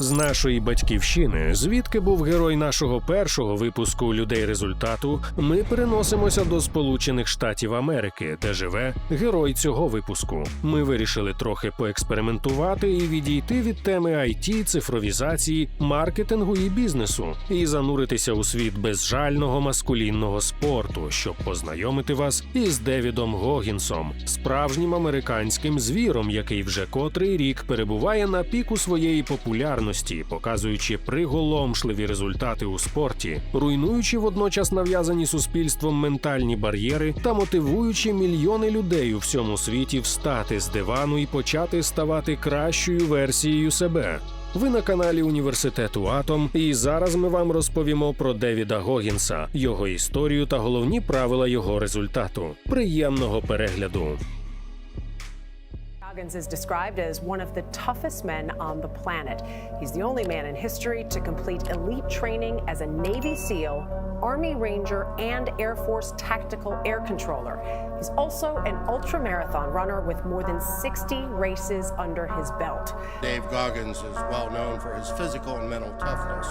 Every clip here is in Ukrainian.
З нашої батьківщини, звідки був герой нашого першого випуску людей результату, ми переносимося до Сполучених Штатів Америки, де живе герой цього випуску. Ми вирішили трохи поекспериментувати і відійти від теми IT, цифровізації, маркетингу і бізнесу, і зануритися у світ безжального маскулінного спорту, щоб познайомити вас із Девідом Гогінсом, справжнім американським звіром, який вже котрий рік перебуває на піку своєї популярності, показуючи приголомшливі результати у спорті, руйнуючи водночас нав'язані суспільством ментальні бар'єри та мотивуючи мільйони людей у всьому світі встати з дивану і почати ставати кращою версією себе. Ви на каналі університету Атом, і зараз ми вам розповімо про Девіда Гогінса, його історію та головні правила його результату. Приємного перегляду! Goggins is described as one of the toughest men on the planet. He's the only man in history to complete elite training as a Navy SEAL, Army Ranger, and Air Force Tactical Air Controller. He's also an ultramarathon runner with more than 60 races under his belt. Dave Goggins is well known for his physical and mental toughness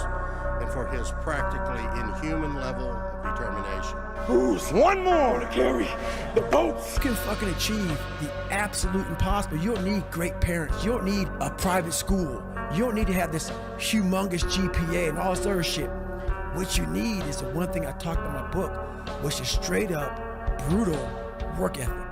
and for his practically inhuman level determination. Who's one more to carry the boats? You can fucking achieve the absolute impossible. You don't need great parents. You don't need a private school. You don't need to have this humongous GPA and all this other shit. What you need is the one thing I talked about in my book, which is straight up brutal work ethic.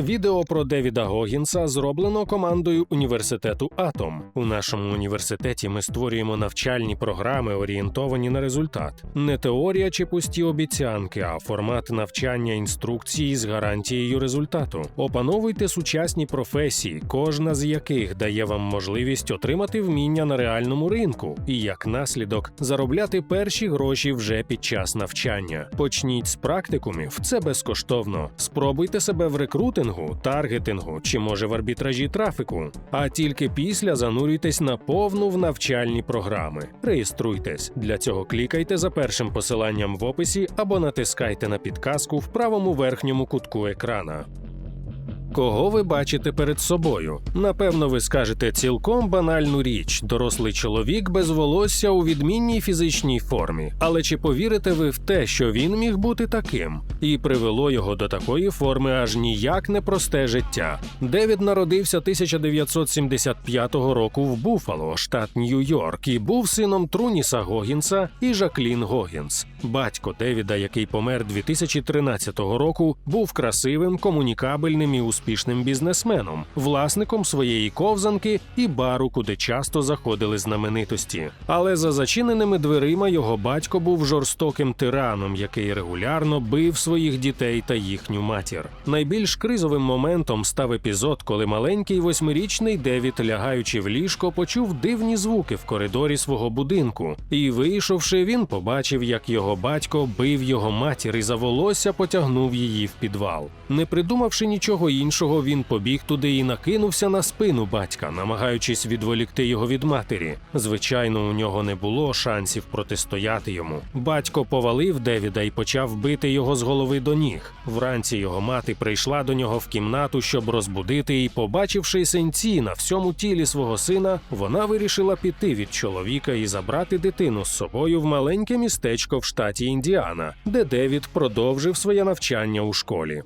Відео про Девіда Гогінса зроблено командою університету Атом. У нашому університеті ми створюємо навчальні програми, орієнтовані на результат. Не теорія чи пусті обіцянки, а формат навчання інструкції з гарантією результату. Опановуйте сучасні професії, кожна з яких дає вам можливість отримати вміння на реальному ринку і як наслідок заробляти перші гроші вже під час навчання. Почніть з практикумів, це безкоштовно. Спробуйте себе в рекрутингу, таргетингу чи може в арбітражі трафіку. А тільки після занурюйтесь на повну в навчальні програми. Реєструйтесь. Для цього клікайте за першим посиланням в описі або натискайте на підказку в правому верхньому кутку екрана. Кого ви бачите перед собою? Напевно, ви скажете цілком банальну річ: дорослий чоловік без волосся у відмінній фізичній формі. Але чи повірите ви в те, що він міг бути таким? І привело його до такої форми аж ніяк не просте життя. Девід народився 1975 року в Буфало, штат Нью-Йорк, і був сином Труніса Гогінса і Жаклін Гогінс. Батько Девіда, який помер 2013 року, був красивим, комунікабельним і успішним бізнесменом, власником своєї ковзанки і бару, куди часто заходили знаменитості. Але за зачиненими дверима його батько був жорстоким тираном, який регулярно бив своїх дітей та їхню матір. Найбільш кризовим моментом став епізод, коли маленький восьмирічний Девід, лягаючи в ліжко, почув дивні звуки в коридорі свого будинку. І, вийшовши, він побачив, як його батько бив його матір і за волосся потягнув її в підвал. Не придумавши нічого іншого, він побіг туди і накинувся на спину батька, намагаючись відволікти його від матері. Звичайно, у нього не було шансів протистояти йому. Батько повалив Девіда і почав бити його з голови до ніг. Вранці його мати прийшла до нього в кімнату, щоб розбудити, і, побачивши синці на всьому тілі свого сина, вона вирішила піти від чоловіка і забрати дитину з собою в маленьке містечко в штаті Індіана, де Девід продовжив своє навчання у школі.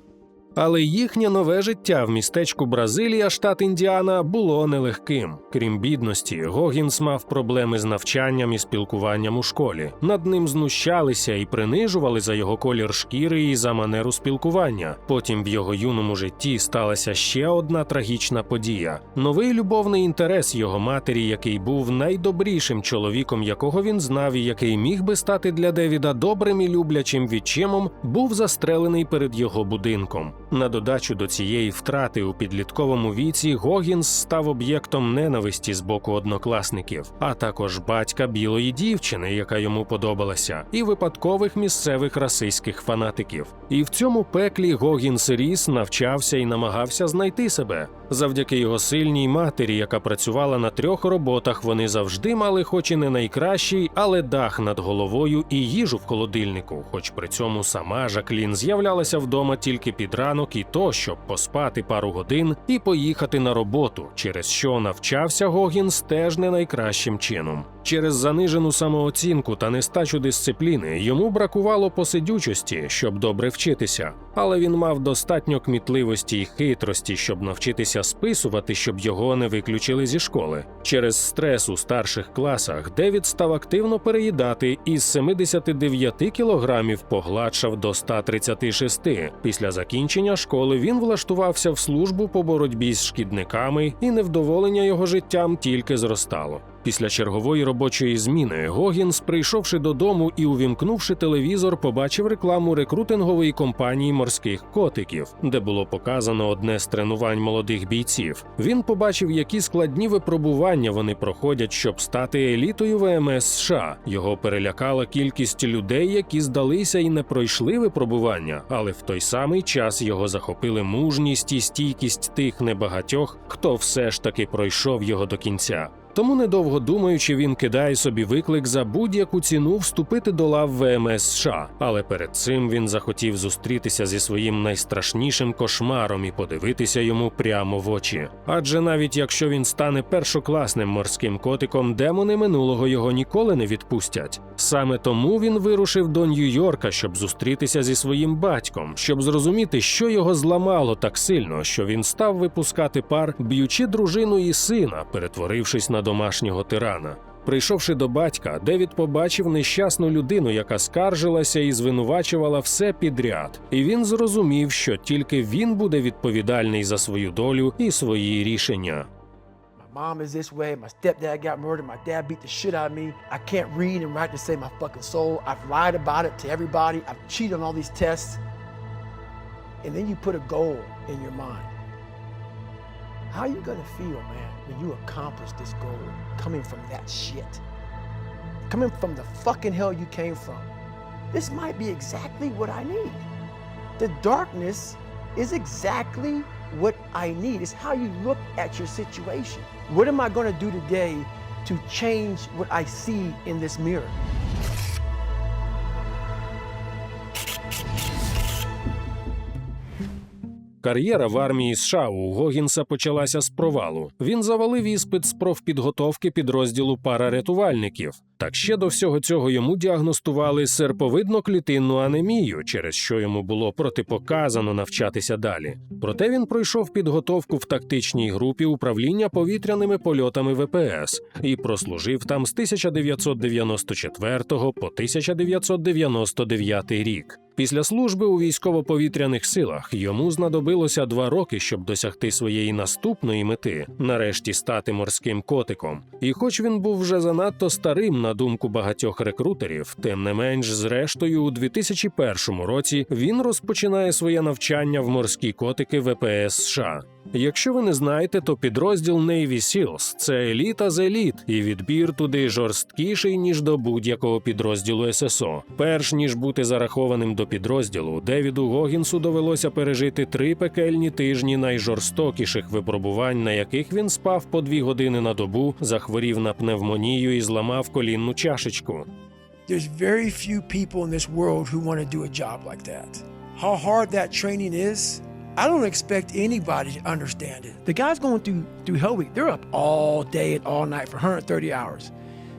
Але їхнє нове життя в містечку Бразилія, штат Індіана, було нелегким. Крім бідності, Гогінс мав проблеми з навчанням і спілкуванням у школі. Над ним знущалися і принижували за його колір шкіри і за манеру спілкування. Потім в його юному житті сталася ще одна трагічна подія: новий любовний інтерес його матері, який був найдобрішим чоловіком, якого він знав, і який міг би стати для Девіда добрим і люблячим відчимом, був застрелений перед його будинком. На додачу до цієї втрати у підлітковому віці Гогінс став об'єктом ненависті з боку однокласників, а також батька білої дівчини, яка йому подобалася, і випадкових місцевих расистських фанатиків. І в цьому пеклі Гогінс ріс, навчався і намагався знайти себе. Завдяки його сильній матері, яка працювала на трьох роботах, вони завжди мали, хоч і не найкращий, але дах над головою і їжу в холодильнику. Хоч при цьому сама Жаклін з'являлася вдома тільки під ранок, і то, щоб поспати пару годин і поїхати на роботу, через що навчався Гогінс теж не найкращим чином. Через занижену самооцінку та нестачу дисципліни йому бракувало посидючості, щоб добре вчитися, але він мав достатньо кмітливості й хитрості, щоб навчитися списувати, щоб його не виключили зі школи. Через стрес у старших класах Девід став активно переїдати і з 79 кілограмів погладшав до 136. Після закінчення школи він влаштувався в службу по боротьбі з шкідниками, і невдоволення його життям тільки зростало. Після чергової робочої зміни Гогінс, прийшовши додому і увімкнувши телевізор, побачив рекламу рекрутингової компанії морських котиків, де було показано одне з тренувань молодих бійців. Він побачив, які складні випробування вони проходять, щоб стати елітою ВМС США. Його перелякала кількість людей, які здалися і не пройшли випробування, але в той самий час його захопили мужність і стійкість тих небагатьох, хто все ж таки пройшов його до кінця. Тому, недовго думаючи, він кидає собі виклик за будь-яку ціну вступити до лав ВМС США. Але перед цим він захотів зустрітися зі своїм найстрашнішим кошмаром і подивитися йому прямо в очі. Адже навіть якщо він стане першокласним морським котиком, демони минулого його ніколи не відпустять. Саме тому він вирушив до Нью-Йорка, щоб зустрітися зі своїм батьком, щоб зрозуміти, що його зламало так сильно, що він став випускати пар, б'ючи дружину і сина, перетворившись на домашнього тирана. Прийшовши до батька, Девід побачив нещасну людину, яка скаржилася і звинувачувала все підряд, і він зрозумів, що тільки він буде відповідальний за свою долю і свої рішення. Mom is this way. My stepdad got murdered. My dad beat the shit out of me. I can't read and write to save my fucking soul. I've lied about it to everybody. I've cheated on all these tests. And then you put a goal in your mind. How are you gonna feel, man, when you accomplish this goal coming from that shit? Coming from the fucking hell you came from. This might be exactly what I need. The darkness is exactly what I need. It's how you look at your situation. What am I going to do today to change what I see in this mirror? Кар'єра в армії США у Гогінса почалася з провалу. Він завалив іспит з профпідготовки підрозділу парарятувальників. Так ще до всього цього йому діагностували серповидно-клітинну анемію, через що йому було протипоказано навчатися далі. Проте він пройшов підготовку в тактичній групі управління повітряними польотами ВПС і прослужив там з 1994 по 1999 рік. Після служби у військово-повітряних силах йому знадобилося два роки, щоб досягти своєї наступної мети нарешті стати морським котиком. І хоч він був вже занадто старим на думку багатьох рекрутерів, тим не менш, зрештою, у 2001 році він розпочинає своє навчання в морські котики ВПС США. Якщо ви не знаєте, то підрозділ Navy SEALs – це еліта з еліт, і відбір туди жорсткіший ніж до будь-якого підрозділу ССО. Перш ніж бути зарахованим до підрозділу, Девіду Гогінсу довелося пережити три пекельні тижні найжорстокіших випробувань, на яких він спав по дві години на добу, захворів на пневмонію і зламав колінну чашечку. There's very few people in this world who want to do a job like that. How hard that training is, I don't expect anybody to understand it. The guys going through through Hell Week, they're up all day and all night for 130 hours.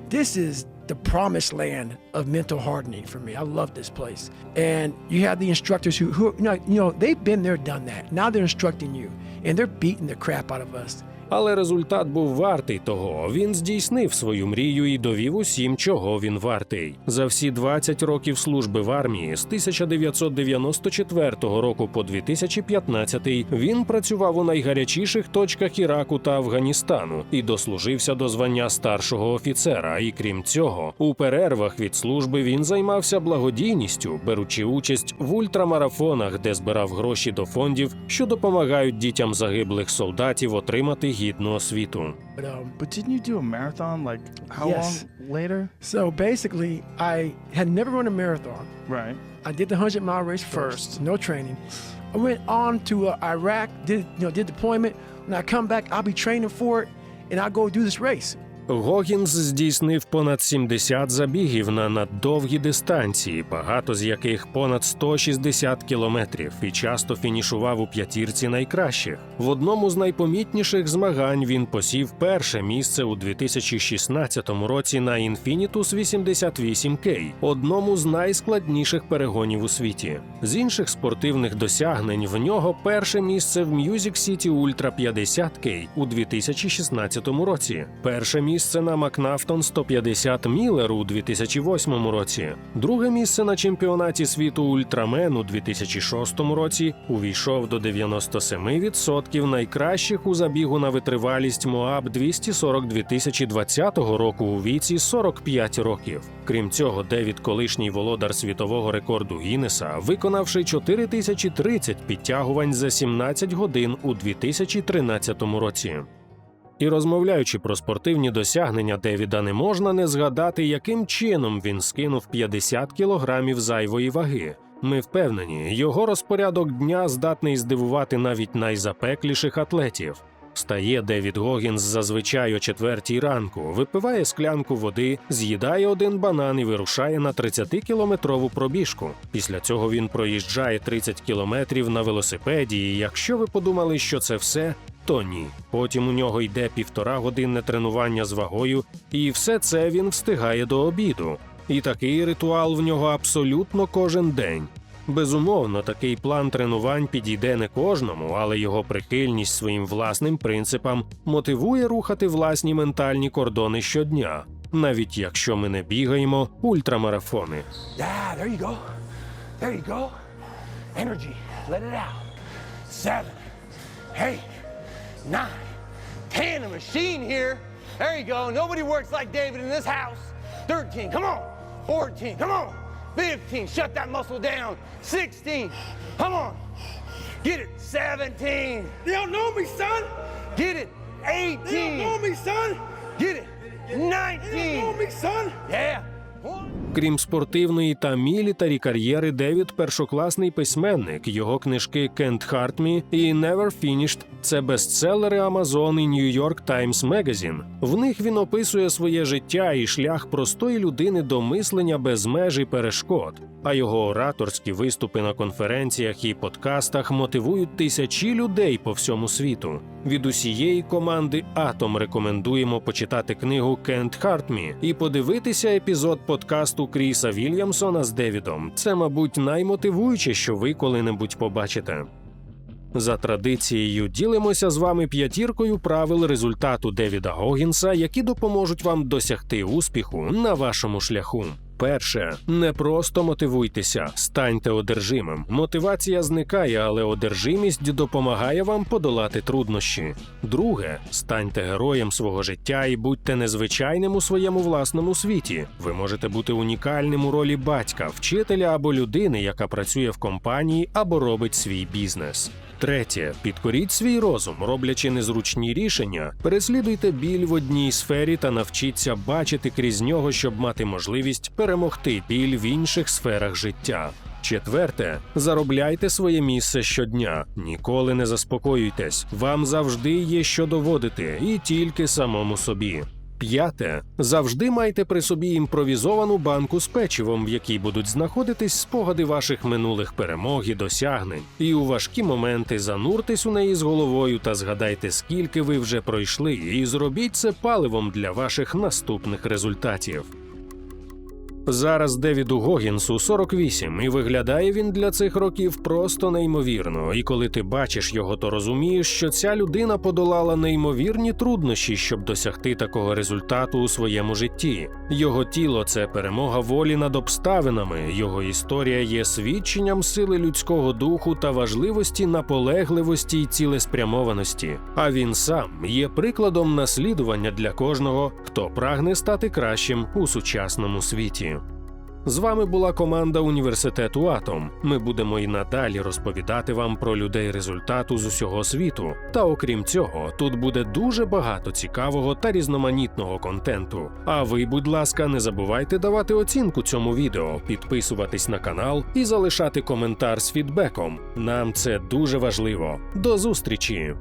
This is the promised land of mental hardening for me. I love this place. And you have the instructors who, who you know, you know, they've been there, done that. Now they're instructing you, and they're beating the crap out of us. Але результат був вартий того. Він здійснив свою мрію і довів усім, чого він вартий. За всі 20 років служби в армії з 1994 року по 2015 він працював у найгарячіших точках Іраку та Афганістану і дослужився до звання старшого офіцера. І крім цього, у перервах від служби він займався благодійністю, беручи участь в ультрамарафонах, де збирав гроші до фондів, що допомагають дітям загиблих солдатів отримати гідну освіту. But um, But didn't you do a marathon like how Yes. long later? so basically, I had never run a marathon. Right. I did the hundred mile race first, no training. I went on to uh, Iraq, did you know did deployment, When I come back, I'll be training for it, and I'll go do this race. Гогінс здійснив понад 70 забігів на наддовгі дистанції, багато з яких понад 160 кілометрів, і часто фінішував у п'ятірці найкращих. В одному з найпомітніших змагань він посів перше місце у 2016 році на Infinitus 88K, одному з найскладніших перегонів у світі. З інших спортивних досягнень в нього перше місце в Music City Ultra 50K у 2016 році, перше місце на Макнафтон 150 Мілер у 2008 році, друге місце на чемпіонаті світу Ультрамен у 2006 році увійшов до 97% найкращих у забігу на витривалість Моаб 240 2020 року у віці 45 років. Крім цього, Девід, колишній володар світового рекорду Гіннеса, виконавши 4030 підтягувань за 17 годин у 2013 році. І розмовляючи про спортивні досягнення Девіда, не можна не згадати, яким чином він скинув 50 кілограмів зайвої ваги. Ми впевнені, його розпорядок дня здатний здивувати навіть найзапекліших атлетів. Встає Девід Гогінс зазвичай о четвертій ранку, випиває склянку води, з'їдає один банан і вирушає на 30-кілометрову пробіжку. Після цього він проїжджає 30 кілометрів на велосипеді. І якщо ви подумали, що це все, то ні. Потім у нього йде півтора годинне тренування з вагою, і все це він встигає до обіду. І такий ритуал в нього абсолютно кожен день. Безумовно, такий план тренувань підійде не кожному, але його прихильність своїм власним принципам мотивує рухати власні ментальні кордони щодня, навіть якщо ми не бігаємо ультрамарафони. Yeah, there you go. There you go. Energy. Let it out. Seven, eight, nine, ten. A machine here. There you go. Nobody works like David in this house. Thirteen. Come on. Fourteen. Come on. Fifteen. Shut that muscle down. Sixteen. Come on. Get it. Seventeen. They don't know me, son. Get it. Eighteen. They don't know me, son. Get it. Nineteen. They don't know me, son. Yeah. One. Крім спортивної та мілітарі кар'єри, Девід першокласний письменник. Його книжки «Can't Hurt Me» і «Never Finished» – це бестселери Amazon і New York Times Magazine. В них він описує своє життя і шлях простої людини до мислення без меж і перешкод. А його ораторські виступи на конференціях і подкастах мотивують тисячі людей по всьому світу. Від усієї команди Атом рекомендуємо почитати книгу «Can't Hurt Me» і подивитися епізод подкасту Кріса Вільямсона з Девідом. Це, мабуть, наймотивуюче, що ви коли-небудь побачите. За традицією ділимося з вами п'ятіркою правил результату Девіда Гогінса, які допоможуть вам досягти успіху на вашому шляху. Перше, не просто мотивуйтеся, станьте одержимим. Мотивація зникає, але одержимість допомагає вам подолати труднощі. Друге, станьте героєм свого життя і будьте незвичайним у своєму власному світі. Ви можете бути унікальним у ролі батька, вчителя або людини, яка працює в компанії або робить свій бізнес. Третє, підкоріть свій розум, роблячи незручні рішення, переслідуйте біль в одній сфері та навчіться бачити крізь нього, щоб мати можливість перемогти біль в інших сферах життя. Четверте, заробляйте своє місце щодня. Ніколи не заспокоюйтесь. Вам завжди є що доводити, і тільки самому собі. П'яте. Завжди майте при собі імпровізовану банку з печивом, в якій будуть знаходитись спогади ваших минулих перемог і досягнень. І у важкі моменти зануртесь у неї з головою та згадайте, скільки ви вже пройшли, і зробіть це паливом для ваших наступних результатів. Зараз Девіду Гогінсу 48, і виглядає він для цих років просто неймовірно. І коли ти бачиш його, то розумієш, що ця людина подолала неймовірні труднощі, щоб досягти такого результату у своєму житті. Його тіло це перемога волі над обставинами. Його історія є свідченням сили людського духу та важливості наполегливості й цілеспрямованості. А він сам є прикладом наслідування для кожного, хто прагне стати кращим у сучасному світі. З вами була команда університету Атом. Ми будемо і надалі розповідати вам про людей результату з усього світу. Та окрім цього, тут буде дуже багато цікавого та різноманітного контенту. А ви, будь ласка, не забувайте давати оцінку цьому відео, підписуватись на канал і залишати коментар з фідбеком. Нам це дуже важливо. До зустрічі!